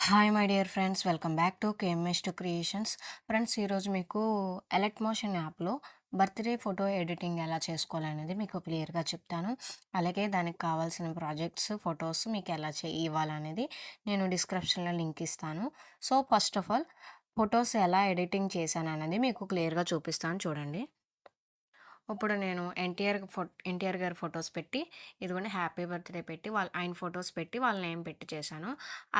Hi my dear friends welcome back to KMS two creations friends ఈరోజు మీకు elect motion యాప్లో birthday photo editing ఎలా చేసుకోవాలనేది మీకు క్లియర్గా చెప్తాను. అలాగే దానికి కావాల్సిన ప్రాజెక్ట్స్ ఫొటోస్ మీకు ఎలా చే ఇవ్వాలనేది నేను డిస్క్రిప్షన్లో లింక్ ఇస్తాను. So first of all photos ఎలా ఎడిటింగ్ చేశాను అనేది మీకు క్లియర్గా చూపిస్తాను చూడండి. ఇప్పుడు నేను ఎన్టీఆర్ ఫో ఎన్టీఆర్ గారి ఫొటోస్ పెట్టి ఇదిగోండి హ్యాపీ బర్త్డే పెట్టి వాళ్ళ ఆయన ఫొటోస్ పెట్టి వాళ్ళ నేమ్ పెట్టి చేశాను.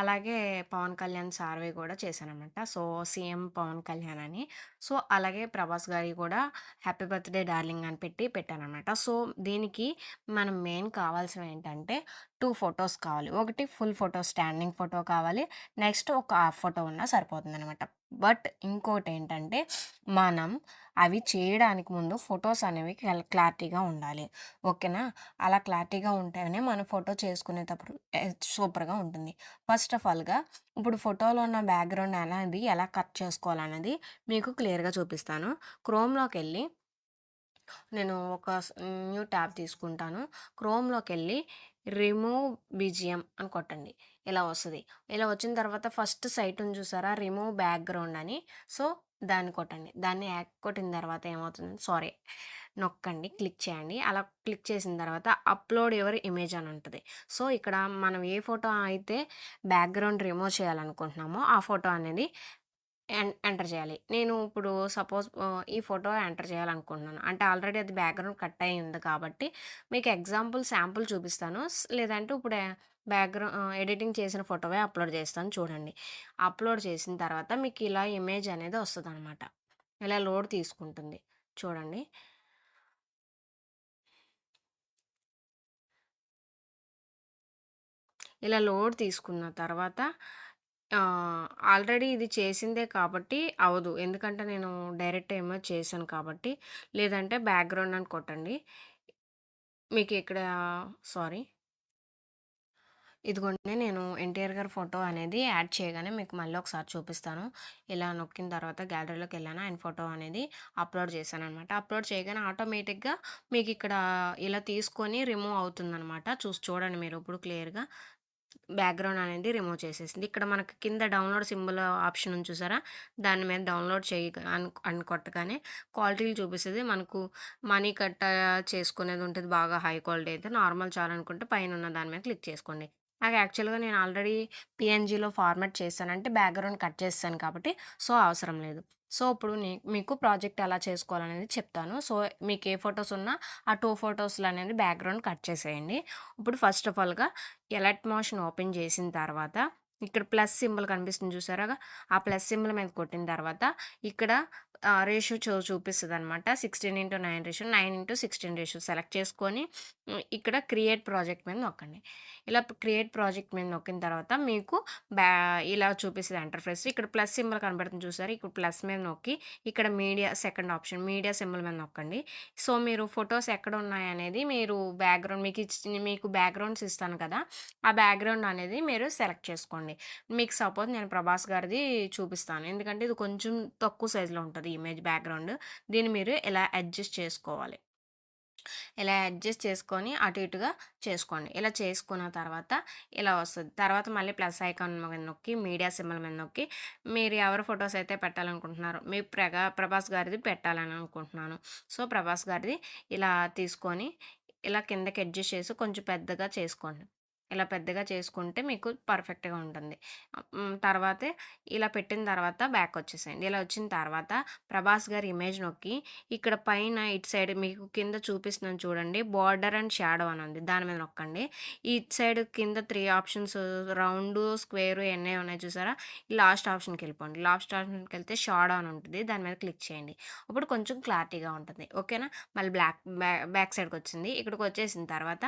అలాగే పవన్ కళ్యాణ్ సార్వి కూడా చేశాను అనమాట సో సీఎం పవన్ కళ్యాణ్ అని. సో అలాగే ప్రభాస్ గారి కూడా హ్యాపీ బర్త్డే డార్లింగ్ అని పెట్టి పెట్టాను అనమాట సో దీనికి మనం మెయిన్ కావాల్సినవి ఏంటంటే టూ ఫొటోస్ కావాలి. ఒకటి ఫుల్ ఫోటో స్టాండింగ్ ఫోటో కావాలి. నెక్స్ట్ ఒక హాఫ్ ఫోటో ఉన్నా సరిపోతుంది అనమాట బట్ ఇంకోటి ఏంటంటే మనం అవి చేయడానికి ముందు ఫొటోస్ అనేవి క్లారిటీగా ఉండాలి. ఓకేనా? అలా క్లారిటీగా ఉంటేనే మనం ఫోటో చేసుకునేటప్పుడు సూపర్గా ఉంటుంది. ఫస్ట్ ఆఫ్ ఆల్గా ఇప్పుడు ఫోటోలో ఉన్న బ్యాక్గ్రౌండ్ అనేది ఎలా కట్ చేసుకోవాలనేది మీకు క్లియర్గా చూపిస్తాను. క్రోమ్లోకి వెళ్ళి నేను ఒక న్యూ ట్యాబ్ తీసుకుంటాను. క్రోమ్లోకి వెళ్ళి రిమూవ్ బీజిఎం అని కొట్టండి. ఇలా వస్తుంది. ఇలా వచ్చిన తర్వాత ఫస్ట్ సైట్ ఉంది చూసారా? రిమూవ్ బ్యాక్గ్రౌండ్ అని. సో దాన్ని కొట్టండి. దాన్ని యాక్ కొట్టిన తర్వాత ఏమవుతుంది? సారీ. నొక్కండి. క్లిక్ చేయండి. అలా క్లిక్ చేసిన తర్వాత అప్లోడ్ యువర్ ఇమేజ్ అని ఉంటుంది. సో ఇక్కడ మనం ఏ ఫోటో అయితే బ్యాక్గ్రౌండ్ రిమూవ్ చేయాలనుకుంటున్నామో ఆ ఫోటో అనేది ఎంటర్ చేయాలి. నేను ఇప్పుడు సపోజ్ ఈ ఫోటో ఎంటర్ చేయాలనుకుంటున్నాను. అంటే ఆల్రెడీ అది బ్యాక్గ్రౌండ్ కట్ అయింది కాబట్టి మీకు ఎగ్జాంపుల్ శాంపుల్ చూపిస్తాను. లేదంటే ఇప్పుడు బ్యాక్గ్రౌండ్ ఎడిటింగ్ చేసిన ఫోటోవే అప్లోడ్ చేస్తాను చూడండి. అప్లోడ్ చేసిన తర్వాత మీకు ఇలా ఇమేజ్ అనేది వస్తుంది అనమాట ఇలా లోడ్ తీసుకుంటుంది. చూడండి. ఇలా లోడ్ తీసుకున్న తర్వాత ఆల్రెడీ ఇది చేసిందే కాబట్టి అవదు. ఎందుకంటే నేను డైరెక్ట్ ఏమో చేశాను కాబట్టి. లేదంటే బ్యాక్గ్రౌండ్ అని కొట్టండి. మీకు ఇక్కడ సారీ. ఇదిగోండి నేను ఎన్టీఆర్ గారి ఫోటో అనేది యాడ్ చేయగానే మీకు మళ్ళీ ఒకసారి చూపిస్తాను. ఇలా నొక్కిన తర్వాత గ్యాలరీలోకి వెళ్ళాను ఆయన ఫోటో అనేది అప్లోడ్ చేశాను అనమాట. అప్లోడ్ చేయగానే ఆటోమేటిక్గా మీకు ఇక్కడ ఇలా తీసుకొని రిమూవ్ అవుతుందన్నమాట చూసి చూడండి మీరు ఇప్పుడు క్లియర్గా. బ్యాక్గ్రౌండ్ అనేది రిమూవ్ చేసేసింది. ఇక్కడ మనకి కింద డౌన్లోడ్ సింబల్ ఆప్షన్ ఉంది చూసారా? దాని మీద డౌన్లోడ్ చేయ అని అని కొట్టగానే క్వాలిటీలు చూపిస్తుంది. మనకు మనీ కట్ట చేసుకునేది ఉంటుంది బాగా హై క్వాలిటీ అయితే. నార్మల్ చాలనుకుంటే పైన ఉన్న దాని మీద క్లిక్ చేసుకోండి. నాకు యాక్చువల్గా నేను ఆల్రెడీ పిఎన్జీలో ఫార్మాట్ చేశాను. అంటే బ్యాక్గ్రౌండ్ కట్ చేస్తాను కాబట్టి సో అవసరం లేదు. సో ఇప్పుడు నీ- మీకు ప్రాజెక్ట్ ఎలా చేసుకోవాలనేది చెప్తాను. సో మీకు ఏ ఫొటోస్ ఉన్నా ఆ టూ ఫొటోస్లో అనేది బ్యాక్గ్రౌండ్ కట్ చేసేయండి. ఇప్పుడు ఫస్ట్ ఆఫ్ ఆల్గా ఎలర్ట్ మోషన్ ఓపెన్ చేసిన తర్వాత ఇక్కడ ప్లస్ సింబల్ కనిపిస్తుంది చూసారా? ఆ ప్లస్ సింబల్ మీద కొట్టిన తర్వాత ఇక్కడ రేషియో చూ చూపిస్తుంది అనమాట sixteen into nine ratio nine into sixteen ratio select చేసుకొని ఇక్కడ క్రియేట్ ప్రాజెక్ట్ మీద నొక్కండి. ఇలా క్రియేట్ ప్రాజెక్ట్ మీద నొక్కిన తర్వాత మీకు బ్యా ఇలా చూపిస్తుంది ఎంటర్ఫేస్ ఇక్కడ ప్లస్ సింబల్ కనబడుతుంది చూసారు? ఇక్కడ ప్లస్ మీద నొక్కి ఇక్కడ media second option media symbol మీద నొక్కండి. సో మీరు ఫొటోస్ ఎక్కడ ఉన్నాయనేది మీరు బ్యాక్గ్రౌండ్ మీకు ఇచ్చి మీకు బ్యాక్గ్రౌండ్స్ ఇస్తాను కదా ఆ బ్యాక్గ్రౌండ్ అనేది మీరు సెలెక్ట్ చేసుకోండి. మీకు సపోజ్ నేను ప్రభాస్ గారిది చూపిస్తాను. ఎందుకంటే ఇది కొంచెం తక్కువ సైజులో ఉంటుంది. Image background. దీన్ని మీరు ఎలా అడ్జస్ట్ చేసుకోవాలి. ఇలా అడ్జస్ట్ చేసుకొని అటు ఇటుగా చేసుకోండి. ఇలా చేసుకున్న తర్వాత ఇలా వస్తుంది. తర్వాత మళ్ళీ ప్లస్ ఐకాన్ మీద నొక్కి మీడియా సింబల్ మీద నొక్కి మీరు ఎవరి ఫొటోస్ అయితే పెట్టాలనుకుంటున్నారో మీ ప్రగా ప్రభాస్ గారిది పెట్టాలని అనుకుంటున్నాను. సో ప్రభాస్ గారిది ఇలా తీసుకొని ఇలా కిందకి అడ్జస్ట్ చేసి కొంచెం పెద్దగా చేసుకోండి. ఇలా పెద్దగా చేసుకుంటే మీకు పర్ఫెక్ట్గా ఉంటుంది. తర్వాత తర్వాతే ఇలా పెట్టిన తర్వాత బ్యాక్ వచ్చేసేయండి. ఇలా వచ్చిన తర్వాత ప్రభాస్ గారి ఇమేజ్ నొక్కి ఇక్కడ పైన ఇటు సైడ్ మీకు కింద చూపిస్తున్నాను చూడండి. బార్డర్ అండ్ షాడో అని ఉంది. దాని మీద నొక్కండి. ఇటు సైడ్ కింద త్రీ ఆప్షన్స్ రౌండ్ స్క్వేర్ ఎన్ని ఉన్నాయి చూసారా? ఈ లాస్ట్ ఆప్షన్కి వెళ్ళిపోండి. లాస్ట్ ఆప్షన్కి వెళ్తే షాడో అని ఉంటుంది. దాని మీద క్లిక్ చేయండి. అప్పుడు కొంచెం క్లారిటీగా ఉంటుంది. ఓకేనా? మళ్ళీ బ్లాక్ బ్యాక్ సైడ్కి వచ్చింది. ఇక్కడికి వచ్చేసిన తర్వాత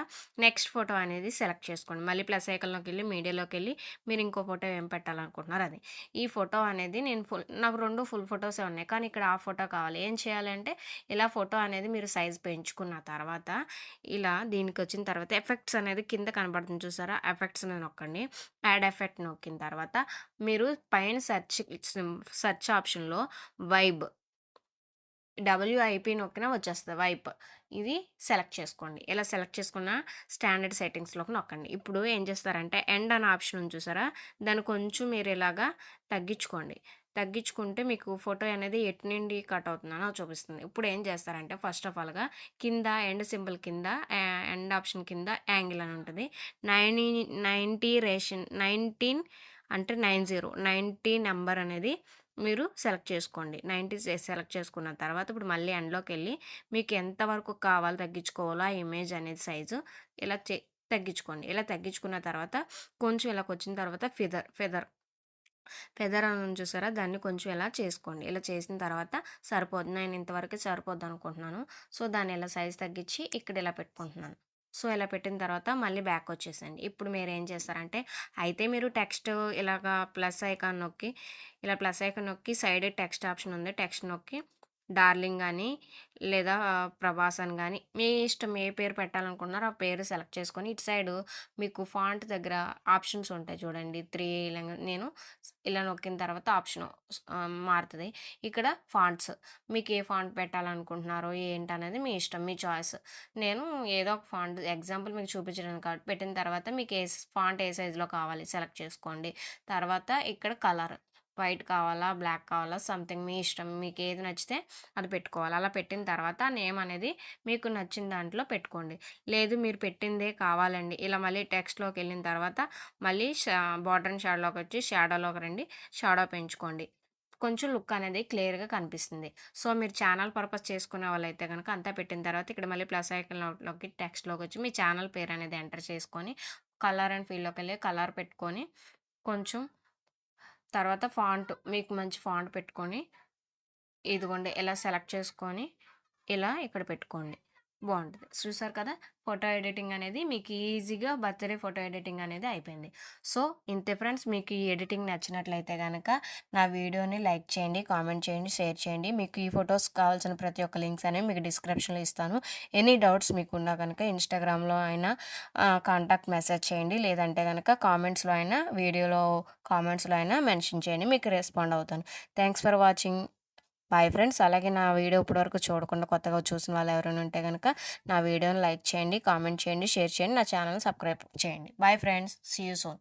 నెక్స్ట్ ఫోటో అనేది సెలెక్ట్ చేసుకోండి. మళ్ళీ ప్లస్ ఐకన్లోకి వెళ్ళి మీడియాలోకి వెళ్ళి మీరు ఇంకో ఫోటో ఏం పెట్టాలనుకుంటున్నారు అది. ఈ ఫోటో అనేది నేను ఫుల్ నాకు రెండు ఫుల్ ఫొటోసే ఉన్నాయి. కానీ ఇక్కడ ఆ ఫోటో కావాలి. ఏం చేయాలంటే ఇలా ఫోటో అనేది మీరు సైజ్ పెంచుకున్న తర్వాత ఇలా దీనికి వచ్చిన తర్వాత ఎఫెక్ట్స్ అనేది కింద కనబడుతుంది చూసారా? ఎఫెక్ట్స్ నేను నొక్కండి. యాడ్ ఎఫెక్ట్ నొక్కిన తర్వాత మీరు పైన సెర్చ్ సెర్చ్ ఆప్షన్లో వైబ్ డబ్ల్యూఐపీ నొక్కిన వచ్చేస్తుంది వైప్. ఇది సెలెక్ట్ చేసుకోండి. ఇలా సెలెక్ట్ చేసుకున్న స్టాండర్డ్ సెట్టింగ్స్‌లోకి నొక్కండి. ఇప్పుడు ఏం చేస్తారంటే ఎండ్ అనే ఆప్షన్ ఉంది చూసారా? దాన్ని కొంచెం మీరు ఇలాగా తగ్గించుకోండి. తగ్గించుకుంటే మీకు ఫోటో అనేది ఎటు నుండి కట్ అవుతుందనో చూపిస్తుంది. ఇప్పుడు ఏం చేస్తారంటే ఫస్ట్ ఆఫ్ ఆల్‌గా కింద ఎండ్ సింబల్ కింద ఎండ్ ఆప్షన్ కింద యాంగిల్ అని ఉంటుంది నైనీ 90 రేషన్ 19 అంటే నైన్ జీరో నైంటీ నెంబర్ అనేది మీరు సెలెక్ట్ చేసుకోండి. 90 సెలెక్ట్ చేసుకున్న తర్వాత ఇప్పుడు మళ్ళీ ఎండ్‌లోకెళ్ళి మీకు ఎంతవరకు కావాలో తగ్గించుకోవాలో ఆ ఇమేజ్ అనేది సైజు ఇలా చే తగ్గించుకోండి. ఇలా తగ్గించుకున్న తర్వాత కొంచెం ఇలాగొచ్చిన తర్వాత ఫెదర్ ఫెదర్ ఫెదర్ అని చూసారా? దాన్ని కొంచెం ఇలా చేసుకోండి. ఇలా చేసిన తర్వాత సరిపోద్ది. నేను ఇంతవరకు సరిపోద్ది అనుకుంటున్నాను సో, దాన్ని ఇలా సైజ్ తగ్గించి ఇక్కడ ఇలా పెట్టుకుంటున్నాను. సో, ఇలా పెట్టిన తర్వాత మళ్ళీ బ్యాక్ వచ్చేసేయండి. ఇప్పుడు మీరేం చేస్తారంటే అయితే మీరు టెక్స్ట్ ఇలాగా ప్లస్ ఐకాన్ నొక్కి ఇలా ప్లస్ ఐకాన్ నొక్కి సైడ్ టెక్స్ట్ ఆప్షన్ ఉంది. టెక్స్ట్ నొక్కి డార్లింగ్ కానీ లేదా ప్రభాస్ అని మీ ఇష్టం ఏ పేరు పెట్టాలనుకుంటున్నారో ఆ పేరు సెలెక్ట్ చేసుకొని ఇటు సైడ్ మీకు ఫాంట్ దగ్గర ఆప్షన్స్ ఉంటాయి చూడండి. త్రీ నేను ఇలా నొక్కిన తర్వాత ఆప్షన్ మారుతుంది ఇక్కడ ఫాంట్స్ మీకు ఏ ఫాంట్ పెట్టాలనుకుంటున్నారో ఏంటనేది మీ ఇష్టం. మీ చాయిస్. నేను ఏదో ఒక ఫాంట్ ఎగ్జాంపుల్ మీకు చూపించడానికి కాబట్టి పెట్టిన తర్వాత మీకు ఏ ఫాంట్ ఏ సైజ్‌లో కావాలి సెలెక్ట్ చేసుకోండి. తర్వాత ఇక్కడ కలర్ వైట్ కావాలా? బ్లాక్ కావాలా? సంథింగ్ మీ ఇష్టం. మీకు ఏది నచ్చితే అది పెట్టుకోవాలి. అలా పెట్టిన తర్వాత నేమ్ అనేది మీకు నచ్చిన దాంట్లో పెట్టుకోండి. లేదు మీరు పెట్టిందే కావాలండి ఇలా మళ్ళీ టెక్స్ట్లోకి వెళ్ళిన తర్వాత మళ్ళీ షా బార్డర్ షాడోలోకి వచ్చి షాడోలోకి రండి. షాడో పెంచుకోండి. కొంచెం లుక్ అనేది క్లియర్‌గా కనిపిస్తుంది. సో, మీరు ఛానల్ పర్పస్ చేసుకునే వాళ్ళైతే కనుక అంతా పెట్టిన తర్వాత ఇక్కడ మళ్ళీ ప్లస్ ఎక్కినోకి టెక్స్ట్లోకి వచ్చి మీ ఛానల్ పేరు అనేది ఎంటర్ చేసుకొని కలర్ అండ్ ఫీల్డ్‌లోకెళ్ళి కలర్ పెట్టుకొని కొంచెం తర్వాత ఫాంట్ మీకు మంచి ఫాంట్ పెట్టుకొని ఇదిగోండి ఇలా సెలెక్ట్ చేసుకొని ఇలా ఇక్కడ పెట్టుకోండి. బాగుంటుంది చూసారు కదా? ఫోటో ఎడిటింగ్ అనేది మీకు ఈజీగా బర్త్‌డే ఫోటో ఎడిటింగ్ అనేది అయిపోయింది. సో, ఇంతే ఫ్రెండ్స్ మీకు ఈ ఎడిటింగ్ నచ్చినట్లయితే కనుక నా వీడియోని లైక్ చేయండి, కామెంట్ చేయండి, షేర్ చేయండి. మీకు ఈ ఫోటోస్ కావాల్సిన ప్రతి ఒక్క లింక్స్ అనేవి మీకు డిస్క్రిప్షన్‌లో ఇస్తాను. ఎనీ డౌట్స్ మీకు ఉన్నా కనుక ఇన్‌స్టాగ్రామ్‌లో అయినా కాంటాక్ట్ మెసేజ్ చేయండి. లేదంటే కనుక కామెంట్స్‌లో అయినా వీడియోలో కామెంట్స్‌లో అయినా మెన్షన్ చేయండి. మీకు రెస్పాండ్ అవుతాను. Thanks for watching. Bye friends. అలాగే నా వీడియో ఇప్పటివరకు చూడకుండా కొత్తగా చూసిన వాళ్ళు ఎవరైనా ఉంటే కనుక నా వీడియోని లైక్ చేయండి, కామెంట్ చేయండి, షేర్ చేయండి. నా ఛానల్ సబ్స్క్రైబ్ చేయండి. Bye friends. See you soon.